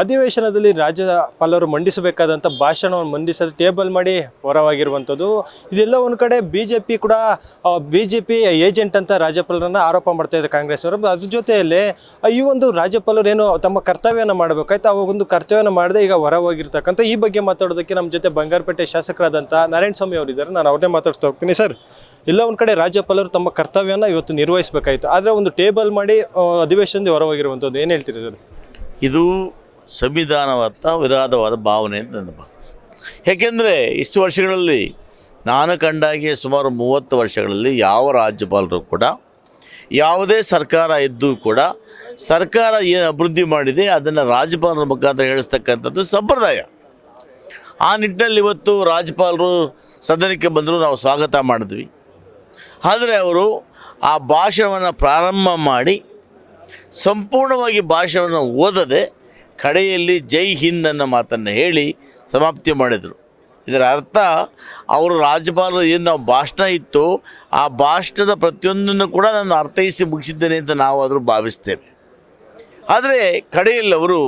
ಅಧಿವೇಶನದಲ್ಲಿ ರಾಜ್ಯಪಾಲರು ಮಂಡಿಸಬೇಕಾದಂಥ ಭಾಷಣವನ್ನು ಮಂಡಿಸಲು ಟೇಬಲ್ ಮಾಡಿ ಹೊರವಾಗಿರುವಂಥದ್ದು. ಇದೆಲ್ಲ ಒಂದು ಕಡೆ ಬಿ ಜೆ ಪಿ ಕೂಡ ಬಿ ಜೆ ಪಿ ಏಜೆಂಟ್ ಅಂತ ರಾಜ್ಯಪಾಲರನ್ನ ಆರೋಪ ಮಾಡ್ತಾ ಇದ್ದಾರೆ ಕಾಂಗ್ರೆಸ್ನವರು. ಅದ್ರ ಜೊತೆಯಲ್ಲಿ ಈ ಒಂದು ರಾಜ್ಯಪಾಲರು ಏನು ತಮ್ಮ ಕರ್ತವ್ಯನ ಮಾಡಬೇಕಾಯ್ತು, ಆ ಒಂದು ಕರ್ತವ್ಯನ ಮಾಡದೆ ಈಗ ಹೊರ ಹೋಗಿರ್ತಕ್ಕಂಥ ಈ ಬಗ್ಗೆ ಮಾತಾಡೋದಕ್ಕೆ ನಮ್ಮ ಜೊತೆ ಬಂಗಾರಪೇಟೆ ಶಾಸಕರಾದಂಥ ನಾರಾಯಣ ಸ್ವಾಮಿ ಅವರಿದ್ದಾರೆ. ನಾನು ಅವ್ರನ್ನೇ ಮಾತಾಡ್ತಾ ಹೋಗ್ತೀನಿ ಸರ್. ಎಲ್ಲ ಒಂದು ಕಡೆ ರಾಜ್ಯಪಾಲರು ತಮ್ಮ ಕರ್ತವ್ಯನ ಇವತ್ತು ನಿರ್ವಹಿಸಬೇಕಾಯಿತು. ಆದರೆ ಒಂದು ಟೇಬಲ್ ಮಾಡಿ ಅಧಿವೇಶನದ ಅಧಿವೇಶನದಿಂದ ಹೊರ ಏನು ಹೇಳ್ತೀರಿ ಸರ್? ಇದು ಸಂವಿಧಾನವತ್ತ ವಿರಾಧವಾದ ಭಾವನೆ ಅಂತ ನನ್ನ ಏಕೆಂದರೆ ಇಷ್ಟು ವರ್ಷಗಳಲ್ಲಿ ನಾನು ಕಂಡಾಗಿ ಸುಮಾರು ಮೂವತ್ತು ವರ್ಷಗಳಲ್ಲಿ ಯಾವ ರಾಜ್ಯಪಾಲರು ಕೂಡ, ಯಾವುದೇ ಸರ್ಕಾರ ಇದ್ದು ಕೂಡ ಸರ್ಕಾರ ಏನು ಅಭಿವೃದ್ಧಿ ಮಾಡಿದೆ, ಅದನ್ನು ರಾಜ್ಯಪಾಲರ ಮುಖಾಂತರ ಹೇಳಿಸ್ತಕ್ಕಂಥದ್ದು ಸಂಪ್ರದಾಯ. ಆ ನಿಟ್ಟಿನಲ್ಲಿ ಇವತ್ತು ರಾಜ್ಯಪಾಲರು ಸದನಕ್ಕೆ ಬಂದರೂ, ನಾವು ಸ್ವಾಗತ ಮಾಡಿದ್ವಿ. ಆದರೆ ಅವರು ಆ ಭಾಷಣವನ್ನು ಪ್ರಾರಂಭ ಮಾಡಿ, ಸಂಪೂರ್ಣವಾಗಿ ಭಾಷಣವನ್ನು ಓದದೆ ಕಡೆಯಲ್ಲಿ ಜೈ ಹಿಂದ್ ಅನ್ನೋ ಮಾತನ್ನು ಹೇಳಿ ಸಮಾಪ್ತಿ ಮಾಡಿದರು. ಇದರ ಅರ್ಥ ಅವರು ರಾಜ್ಯಪಾಲರು ಏನು ನಾವು ಭಾಷಣ ಇತ್ತು, ಆ ಭಾಷಣದ ಪ್ರತಿಯೊಂದನ್ನು ಕೂಡ ನಾನು ಅರ್ಥೈಸಿ ಮುಗಿಸಿದ್ದೇನೆ ಅಂತ ನಾವು ಆದರೂ ಭಾವಿಸ್ತೇವೆ. ಆದರೆ ಕಡೆಯಲ್ಲಿ ಅವರು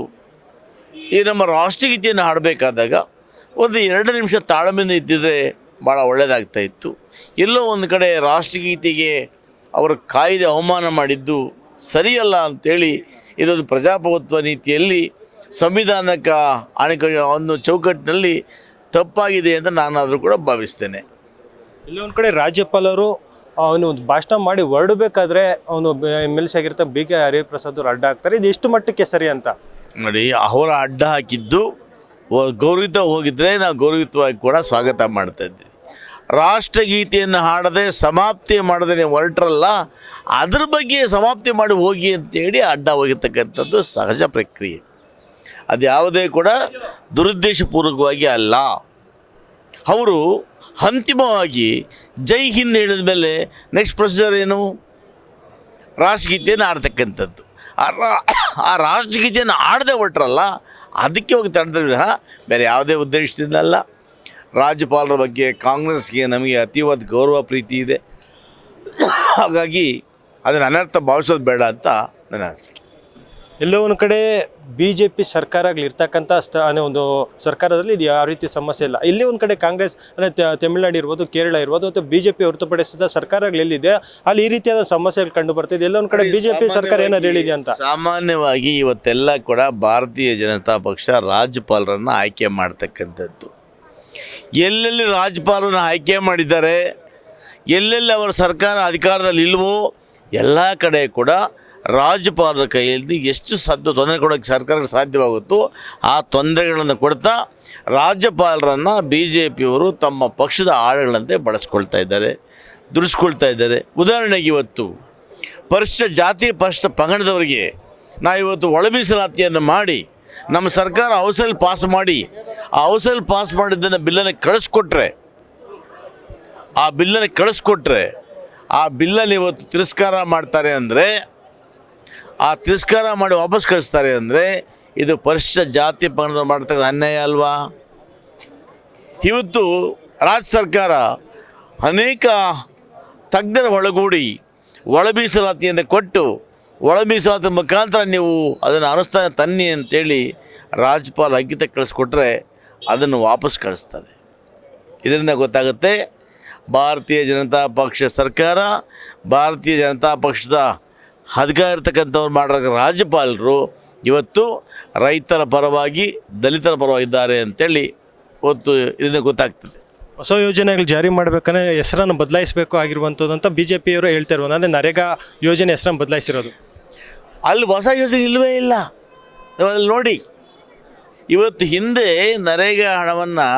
ಈ ನಮ್ಮ ರಾಷ್ಟ್ರಗೀತೆಯನ್ನು ಹಾಡಬೇಕಾದಾಗ ಒಂದು ಎರಡು ನಿಮಿಷ ತಾಳ್ಮೆಯಿಂದ ಇದ್ದಿದ್ರೆ ಭಾಳ ಒಳ್ಳೆಯದಾಗ್ತಾ ಇತ್ತು. ಎಲ್ಲೋ ಒಂದು ಕಡೆ ರಾಷ್ಟ್ರಗೀತೆಗೆ ಅವರು ಕಾಯ್ದೆ ಅವಮಾನ ಮಾಡಿದ್ದು ಸರಿಯಲ್ಲ ಅಂಥೇಳಿ ಇದೊಂದು ಪ್ರಜಾಪ್ರಭುತ್ವ ನೀತಿಯಲ್ಲಿ ಸಂವಿಧಾನಕ್ಕೆ ಅಣೆಕ ಒಂದು ಚೌಕಟ್ಟಿನಲ್ಲಿ ತಪ್ಪಾಗಿದೆ ಅಂತ ನಾನಾದರೂ ಕೂಡ ಭಾವಿಸ್ತೇನೆ. ಇಲ್ಲಿ ಒಂದು ಕಡೆ ರಾಜ್ಯಪಾಲರು ಅವನು ಒಂದು ಭಾಷಣ ಮಾಡಿ ಹೊರಡಬೇಕಾದ್ರೆ ಅವನು ಎಂ ಎಲ್ ಸಿ ಆಗಿರ್ತ ಬಿ ಕೆ ಹರಿಪ್ರಸಾದ್ ಅವರು ಅಡ್ಡ ಹಾಕ್ತಾರೆ. ಇದು ಎಷ್ಟು ಮಟ್ಟಕ್ಕೆ ಸರಿ ಅಂತ? ನೋಡಿ ಅವರ ಅಡ್ಡ ಹಾಕಿದ್ದು ಗೌರವಿತ ಹೋಗಿದ್ರೆ ನಾವು ಗೌರವಿತವಾಗಿ ಕೂಡ ಸ್ವಾಗತ ಮಾಡ್ತಾ ಇದ್ದೀವಿ ರಾಷ್ಟ್ರಗೀತೆಯನ್ನು ಹಾಡದೆ ಸಮಾಪ್ತಿ ಮಾಡದೆ ನೀವು ಹೊರಟ್ರಲ್ಲ ಅದ್ರ ಬಗ್ಗೆ ಸಮಾಪ್ತಿ ಮಾಡಿ ಹೋಗಿ ಅಂತೇಳಿ ಅಡ್ಡ ಹೋಗಿರ್ತಕ್ಕಂಥದ್ದು ಸಹಜ ಪ್ರಕ್ರಿಯೆ. ಅದು ಯಾವುದೇ ಕೂಡ ದುರುದ್ದೇಶಪೂರ್ವಕವಾಗಿ ಅಲ್ಲ. ಅವರು ಅಂತಿಮವಾಗಿ ಜೈ ಹಿಂದ್ ಹೇಳಿದ ಮೇಲೆ ನೆಕ್ಸ್ಟ್ ಪ್ರೊಸೀಜರ್ ಏನು? ರಾಷ್ಟ್ರಗೀತೆಯನ್ನು ಆಡ್ತಕ್ಕಂಥದ್ದು. ಆ ರಾ- ಆ ರಾಷ್ಟ್ರಗೀತೆಯನ್ನು ಆಡದೆ ಹೊಟ್ರಲ್ಲ ಅದಕ್ಕೆ ಹೋಗಿ ತಡೆದ್ರೆ ವಿನಃ ಬೇರೆ ಯಾವುದೇ ಉದ್ದೇಶದಿಂದ ಅಲ್ಲ ರಾಜ್ಯಪಾಲರ ಬಗ್ಗೆ ಕಾಂಗ್ರೆಸ್ಗೆ ನಮಗೆ ಅತೀವಾದ ಗೌರವ, ಪ್ರೀತಿ ಇದೆ. ಹಾಗಾಗಿ ಅದನ್ನು ಅನರ್ಥ ಭಾವಿಸೋದು ಬೇಡ ಅಂತ ನನ್ನ ಅನಿಸಿಕೆ. ಎಲ್ಲೋ ಒಂದು ಕಡೆ ಬಿ ಜೆ ಪಿ ಸರ್ಕಾರ ಇರ್ತಕ್ಕಂಥ ಸ್ಥ ಅನ್ನೋ ಒಂದು ಸರ್ಕಾರದಲ್ಲಿ ಇದು ಯಾವ ರೀತಿ ಸಮಸ್ಯೆ ಇಲ್ಲ. ಇಲ್ಲಿ ಒಂದು ಕಡೆ ಕಾಂಗ್ರೆಸ್ ಅಂದರೆ ತಮಿಳ್ನಾಡು ಇರ್ಬೋದು ಕೇರಳ ಇರ್ಬೋದು ಅಥವಾ ಬಿ ಜೆ ಪಿ ಹೊರತುಪಡಿಸಿದ ಸರ್ಕಾರಗಳು ಎಲ್ಲಿದೆ ಅಲ್ಲಿ ಈ ರೀತಿಯಾದ ಸಮಸ್ಯೆಗಳು ಕಂಡು ಬರ್ತಿದೆ. ಎಲ್ಲೋ ಒಂದು ಕಡೆ ಬಿ ಜೆ ಪಿ ಸರ್ಕಾರ ಏನಾದ್ರು ಹೇಳಿದೆ ಅಂತ? ಸಾಮಾನ್ಯವಾಗಿ ಇವತ್ತೆಲ್ಲ ಕೂಡ ಭಾರತೀಯ ಜನತಾ ಪಕ್ಷ ರಾಜ್ಯಪಾಲರನ್ನು ಆಯ್ಕೆ ಮಾಡ್ತಕ್ಕಂಥದ್ದು. ಎಲ್ಲೆಲ್ಲಿ ರಾಜ್ಯಪಾಲರನ್ನು ಆಯ್ಕೆ ಮಾಡಿದ್ದಾರೆ ಎಲ್ಲೆಲ್ಲಿ ಅವರ ಸರ್ಕಾರ ಅಧಿಕಾರದಲ್ಲಿ ಇಲ್ವೋ ಎಲ್ಲ ಕಡೆ ಕೂಡ ರಾಜ್ಯಪಾಲರ ಕೈಯಲ್ಲಿ ಎಷ್ಟು ಸದ್ದು ತೊಂದರೆ ಕೊಡೋಕ್ಕೆ ಸರ್ಕಾರಕ್ಕೆ ಸಾಧ್ಯವಾಗುತ್ತೋ ಆ ತೊಂದರೆಗಳನ್ನು ಕೊಡ್ತಾ ರಾಜ್ಯಪಾಲರನ್ನು ಬಿ ಜೆ ಪಿಯವರು ತಮ್ಮ ಪಕ್ಷದ ಆಳುಗಳಂತೆ ಬಳಸ್ಕೊಳ್ತಾ ಇದ್ದಾರೆ ದುಡಿಸ್ಕೊಳ್ತಾ ಇದ್ದಾರೆ. ಉದಾಹರಣೆಗೆ ಇವತ್ತು ಪರಿಶಿಷ್ಟ ಜಾತಿ ಪರಿಶಿಷ್ಟ ಪಂಗಡದವರಿಗೆ ನಾವು ಇವತ್ತು ಒಳ ಮೀಸಲಾತಿಯನ್ನು ಮಾಡಿ, ನಮ್ಮ ಸರ್ಕಾರ ಔಸಲ್ ಪಾಸ್ ಮಾಡಿ, ಆ ಔಸಲ್ ಪಾಸ್ ಮಾಡಿದ್ದನ್ನು ಬಿಲ್ಲನ್ನು ಕಳಿಸ್ಕೊಟ್ರೆ, ಆ ಬಿಲ್ಲನ್ನು ಕಳಿಸ್ಕೊಟ್ರೆ, ಆ ಬಿಲ್ಲನ್ನು ಇವತ್ತು ತಿರಸ್ಕಾರ ಮಾಡ್ತಾರೆ ಅಂದರೆ ಆ ತಿರಸ್ಕಾರ ಮಾಡಿ ವಾಪಸ್ ಕಳಿಸ್ತಾರೆ ಅಂದರೆ ಇದು ಪರಿಶಿಷ್ಟ ಜಾತಿ ಪಂಗಡದವ್ರು ಮಾಡ್ತಕ್ಕಂಥ ಅನ್ಯಾಯ ಅಲ್ವಾ? ಇವತ್ತು ರಾಜ್ಯ ಸರ್ಕಾರ ಅನೇಕ ತಜ್ಞರ ಒಳಗೂಡಿ ಒಳ ಮೀಸಲಾತಿಯನ್ನು ಕೊಟ್ಟು ಒಳ ಮೀಸಲಾತಿ ಮುಖಾಂತರ ನೀವು ಅದನ್ನು ಅನುಷ್ಠಾನ ತನ್ನಿ ಅಂತೇಳಿ ರಾಜ್ಯಪಾಲ ಅಂಕಿತ ಕಳಿಸ್ಕೊಟ್ರೆ ಅದನ್ನು ವಾಪಸ್ ಕಳಿಸ್ತಾರೆ ಇದರಿಂದ ಗೊತ್ತಾಗುತ್ತೆ, ಭಾರತೀಯ ಜನತಾ ಪಕ್ಷ ಸರ್ಕಾರ, ಭಾರತೀಯ ಜನತಾ ಪಕ್ಷದ ಅಧಿಕಾರ ಇರ್ತಕ್ಕಂಥವ್ರು ಮಾಡಿರೋ ರಾಜ್ಯಪಾಲರು ಇವತ್ತು ರೈತರ ಪರವಾಗಿ ದಲಿತರ ಪರವಾಗಿದ್ದಾರೆ ಅಂತೇಳಿ ಇವತ್ತು ಇದರಿಂದ ಗೊತ್ತಾಗ್ತದೆ. ಹೊಸ ಯೋಜನೆಗಳು ಜಾರಿ ಮಾಡಬೇಕಂದ್ರೆ ಹೆಸರನ್ನು ಬದಲಾಯಿಸಬೇಕು ಆಗಿರುವಂಥದ್ದು ಅಂತ ಬಿ ಜೆ ಪಿಯವರು ಹೇಳ್ತಾ ಇರುವುದು ಅಂದರೆ ನರೇಗಾ ಯೋಜನೆ ಹೆಸರನ್ನು ಬದಲಾಯಿಸಿರೋದು. ಅಲ್ಲಿ ಹೊಸ ಯೋಜನೆ ಇಲ್ಲವೇ ಇಲ್ಲ. ಅಲ್ಲಿ ನೋಡಿ ಇವತ್ತು ಹಿಂದೆ ನರೇಗಾ ಹಣವನ್ನು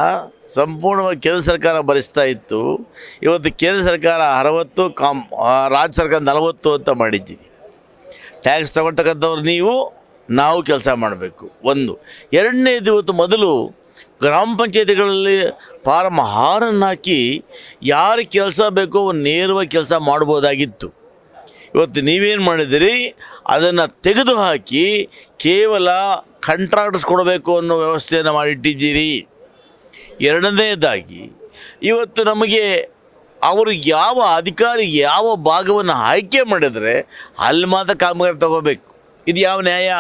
ಸಂಪೂರ್ಣವಾಗಿ ಕೇಂದ್ರ ಸರ್ಕಾರ ಭರಿಸ್ತಾ ಇತ್ತು. ಇವತ್ತು ಕೇಂದ್ರ ಸರ್ಕಾರ ಅರವತ್ತು ಕಾಮ್ ರಾಜ್ಯ ಸರ್ಕಾರ ನಲವತ್ತು ಅಂತ ಮಾಡಿದ್ದೀವಿ ಟ್ಯಾಕ್ಸ್ ತಗೊಳ್ತಕ್ಕಂಥವ್ರು ನೀವು, ನಾವು ಕೆಲಸ ಮಾಡಬೇಕು. ಒಂದು. ಎರಡನೇದು ಇವತ್ತು ಮೊದಲು ಗ್ರಾಮ ಪಂಚಾಯತಿಗಳಲ್ಲಿ ಫಾರಮ್ ಹಾರನ್ನು ಹಾಕಿ ಯಾರು ಕೆಲಸ ಬೇಕೋ ನೇರವಾಗಿ ಕೆಲಸ ಮಾಡ್ಬೋದಾಗಿತ್ತು. ಇವತ್ತು ನೀವೇನು ಮಾಡಿದಿರಿ ಅದನ್ನು ತೆಗೆದುಹಾಕಿ ಕೇವಲ ಕಂಟ್ರಾಕ್ಟರ್ಸ್ ಕೊಡಬೇಕು ಅನ್ನೋ ವ್ಯವಸ್ಥೆಯನ್ನು ಮಾಡಿಟ್ಟಿದ್ದೀರಿ. ಎರಡನೇದಾಗಿ, ಇವತ್ತು ನಮಗೆ ಅವರು ಯಾವ ಅಧಿಕಾರಿ ಯಾವ ಭಾಗವನ್ನು ಆಯ್ಕೆ ಮಾಡಿದರೆ ಅಲ್ಲಿ ಮಾತ್ರ ಕಾಮಗಾರಿ ತಗೋಬೇಕು. ಇದು ಯಾವ ನ್ಯಾಯ?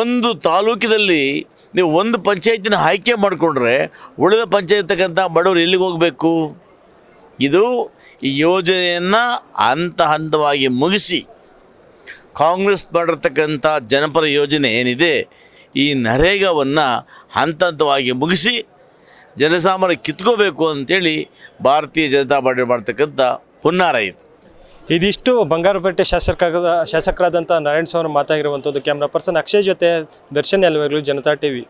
ಒಂದು ತಾಲೂಕಿನಲ್ಲಿ ನೀವು ಒಂದು ಪಂಚಾಯತಿನ ಆಯ್ಕೆ ಮಾಡಿಕೊಂಡ್ರೆ ಉಳಿದ ಪಂಚಾಯತ್ಗಂತ ಬಡವರು ಎಲ್ಲಿಗೆ ಹೋಗಬೇಕು? ಇದು ಈ ಯೋಜನೆಯನ್ನು ಹಂತ ಹಂತವಾಗಿ ಮುಗಿಸಿ ಕಾಂಗ್ರೆಸ್ ಮಾಡಿರ್ತಕ್ಕಂಥ ಜನಪರ ಯೋಜನೆ ಏನಿದೆ ಈ ನರೇಗಾವನ್ನು ಹಂತ ಹಂತವಾಗಿ ಮುಗಿಸಿ ಜನಸಾಮಾನ್ಯ ಕಿತ್ಕೋಬೇಕು ಅಂತೇಳಿ ಭಾರತೀಯ ಜನತಾ ಪಾರ್ಟಿ ಮಾಡ್ತಕ್ಕಂಥ ಹುನ್ನಾರ ಇದು. ಇದಿಷ್ಟು ಬಂಗಾರಪೇಟೆ ಶಾಸಕ ಶಾಸಕರಾದಂಥ ನಾರಾಯಣ ಸ್ವಾಮಿ ಮಾತಾಗಿರುವಂಥದ್ದು ಕ್ಯಾಮ್ರಾ ಪರ್ಸನ್ ಅಕ್ಷಯ್ ಜೊತೆ ದರ್ಶನ್ ಎಲ್ವಾಗಲೂ, ಜನತಾ ಟಿವಿ.